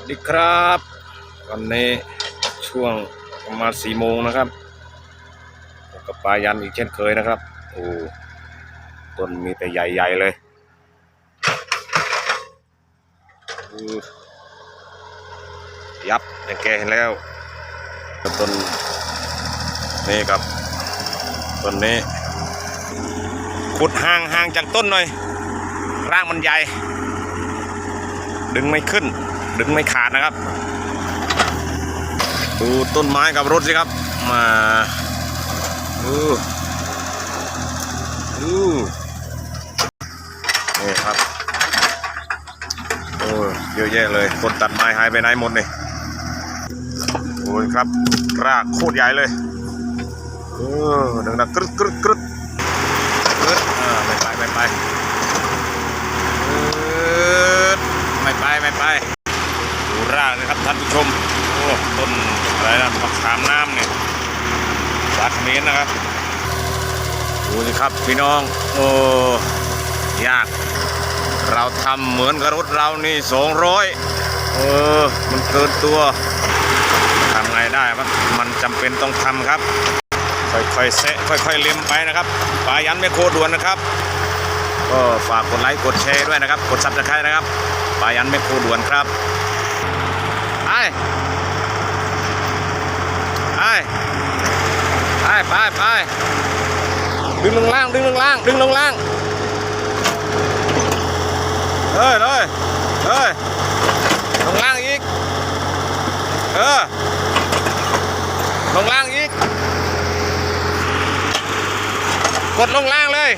วัสดีครับ วันนี้ช่วงประมาณสี่โมงนะครับกับปลายันอีกเช่นเคยนะครับโอ้ต้นมีแต่ใหญ่ๆเลยยับย่างแกเห็นแล้วต้นนี่ครับต้นนี้ขุดห่างห่างจากต้นหน่อยรากมันใหญ่ ดึงไม่ขึ้น ดึงไม่ขาดนะครับ ดูต้นไม้กับรถสิครับ มาดูดูนี่ครับโอ้ยเยอะแยะเลย คนตัดไม้หายไปไหนหมดนี่โอ้ยครับรากโคตรใหญ่เลยเออดังๆกรึ๊ดกรึ๊ดกรึ๊ดกรึดอ่าไม่ไปไม่ไปกรึดไม่ไปไม่ไป ดูราก นะครับท่านผู้ชมโอ้ต้นอะไรนะมะขามน้ำเนี่ยสาขมิ้นนะครับดูสิครับพี่น้องโอ้ยาก เราทำเหมือนกับรถเรานี่สองร้อยเออมันเกินตัวทำไงได้ครับมันจำเป็นต้องทำครับ ค่อยๆเซะค่อยๆเล็มไปนะครับปลายันไม่โคด่วนนะครับก็ฝากกดไลค์กดแชร์ด้วยนะครับ กดซับสไครต์นะครับปลายันไม่โคด่วนครับ ไปไปไปไปไปดึงลงล่าง ดึงลงล่าง ดึงลงล่างเฮ้ยเลยเฮ้ยลงล่างอีก เออ ลงล่างอีก กดลงล่างเลย